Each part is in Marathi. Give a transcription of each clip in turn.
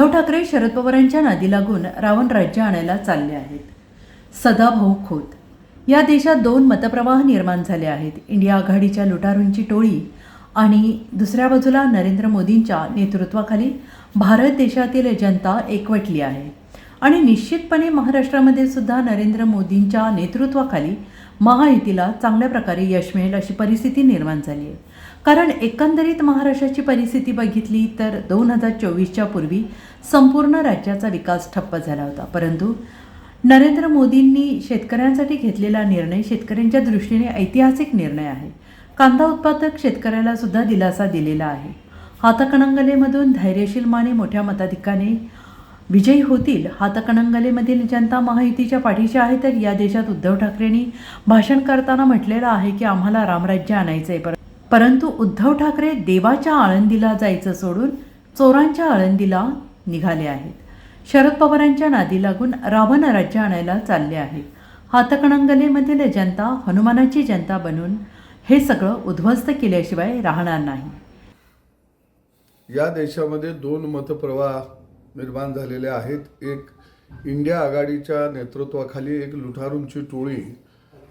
उद्धव ठाकरे शरद पवारांच्या नादी लागून रावण राज्य आणायला चालले आहेत. सदाभाऊ खोत. या देशात दोन मतप्रवाह निर्माण झाले आहेत. इंडिया आघाडीच्या लुटारूंची टोळी आणि दुसऱ्या बाजूला नरेंद्र मोदींच्या नेतृत्वाखाली भारत देशातील जनता एकवटली आहे. आणि निश्चितपणे महाराष्ट्रामध्ये सुद्धा नरेंद्र मोदींच्या नेतृत्वाखाली महायुतीला चांगल्या प्रकारे यश मिळेल अशी परिस्थिती निर्माण झाली आहे. कारण एकंदरीत महाराष्ट्राची परिस्थिती बघितली तर दोन हजार चोवीसच्या पूर्वी संपूर्ण राज्याचा विकास ठप्प झाला होता. परंतु नरेंद्र मोदींनी शेतकऱ्यांसाठी घेतलेला निर्णय शेतकऱ्यांच्या दृष्टीने ऐतिहासिक निर्णय आहे. कांदा उत्पादक शेतकऱ्याला सुद्धा दिलासा दिलेला आहे. हातकणंगलेमधून धैर्यशील माने मोठ्या मताधिकाने विजयी होतील. हातकणंगलेमधील जनता महायुतीच्या पाठीशी आहे तर या देशात उद्धव ठाकरेंनी भाषण करताना म्हटलेलं आहे की आम्हाला रामराज्य आणायचं आहे परंतु उद्धव ठाकरे देवाच्या आळंदीला जायचं सोडून चोरांच्या आळंदीला निघाले आहेत. शरद पवारांच्या नादी लागून रावण राज्य आणायला चालले आहेत. हातकणंगलेमधील जनता हनुमानाची जनता बनून हे सगळं उद्ध्वस्त केल्याशिवाय राहणार नाही. या देशामध्ये दोन मतप्रवाह निर्माण झालेले आहेत. एक इंडिया आघाडीच्या नेतृत्वाखाली एक लुठारूंची टोळी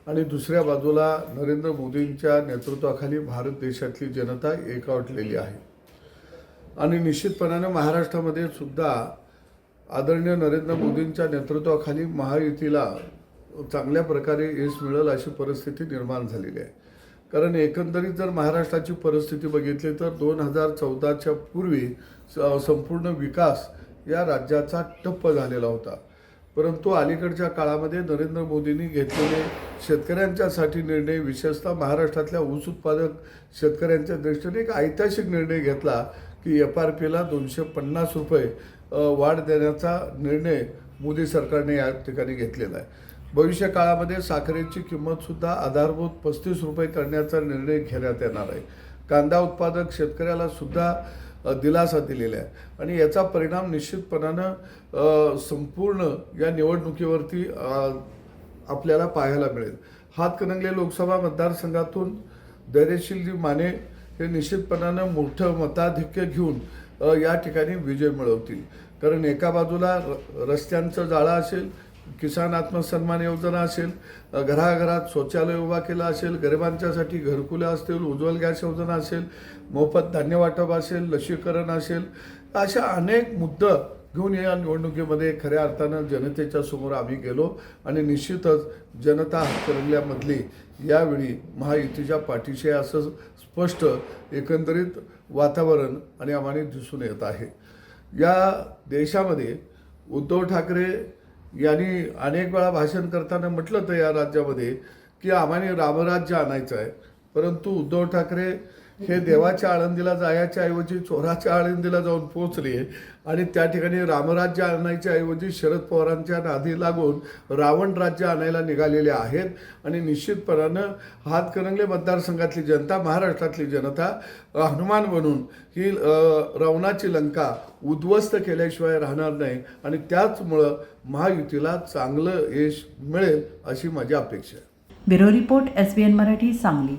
आणि दुसऱ्या बाजूला नरेंद्र मोदींच्या नेतृत्वाखाली भारत देशातली जनता एकवटलेली आहे. आणि निश्चितपणाने महाराष्ट्रामध्ये सुद्धा आदरणीय नरेंद्र मोदींच्या नेतृत्वाखाली महायुतीला चांगल्या प्रकारे यश मिळेल अशी परिस्थिती निर्माण झालेली आहे. कारण एकंदरीत जर महाराष्ट्राची परिस्थिती बघितली तर दोन हजार चौदाच्या पूर्वी स- संपूर्ण विकास या राज्याचा टप्प झालेला होता. परंतु अलीकडच्या काळामध्ये नरेंद्र मोदींनी घेतलेले शेतकऱ्यांच्यासाठी निर्णय विशेषतः महाराष्ट्रातल्या ऊस उत्पादक शेतकऱ्यांच्या दृष्टीने एक ऐतिहासिक निर्णय घेतला की एफ आर पीला दोनशे पन्नास रुपये वाढ देण्याचा निर्णय मोदी सरकारने या ठिकाणी घेतलेला आहे. भविष्य काळामध्ये साखरेची किंमतसुद्धा आधारभूत पस्तीस रुपये करण्याचा निर्णय घेण्यात येणार आहे. कांदा उत्पादक शेतकऱ्याला सुद्धा दिलासा दिलेला आहे आणि याचा परिणाम निश्चितपणानं संपूर्ण या निवडणुकीवरती आपल्याला पाहायला मिळेल. हातकणंगले लोकसभा मतदारसंघातून धैर्यशीलजी माने हे निश्चितपणानं मोठं मताधिक्य घेऊन या ठिकाणी विजय मिळवतील. कारण एका बाजूला र रस्त्यांचं जाळं असेल किसान आत्मसन्मान योजना असेल घराघरात शौचालय उभा केला असेल गरिबांच्यासाठी घरकुलं असतील उज्ज्वल गॅस योजना असेल मोफत धान्य वाटप असेल लसीकरण असेल अशा अनेक मुद्दं घेऊन या निवडणुकीमध्ये खऱ्या अर्थानं जनतेच्या समोर आम्ही गेलो आणि निश्चितच जनता हातकणंगल्यामधली यावेळी महायुतीच्या पाठीशी असं स्पष्ट एकंदरीत वातावरण आणि आम्हाला दिसून येत आहे. या देशामध्ये उद्धव ठाकरे यांनी अनेक वेळा भाषण करताना म्हटलं तर या राज्यामध्ये की आम्हाला रामराज्य आणायचं आहे. परंतु उद्धव ठाकरे हे देवाच्या आळंदीला जायच्या ऐवजी चोराच्या आळंदीला जाऊन पोहोचले आणि त्या ठिकाणी रामराज्य आणायच्या ऐवजी शरद पवारांच्या नादी लागून रावण राज्य आणायला निघालेले आहेत. आणि निश्चितपणानं हातकणंगले मतदारसंघातली जनता महाराष्ट्रातली जनता हनुमान बनून ही रावणाची लंका उद्ध्वस्त केल्याशिवाय राहणार नाही आणि त्याचमुळं महायुतीला चांगलं यश मिळेल अशी माझी अपेक्षा आहे. Bureau report S B N Marathi Sangli.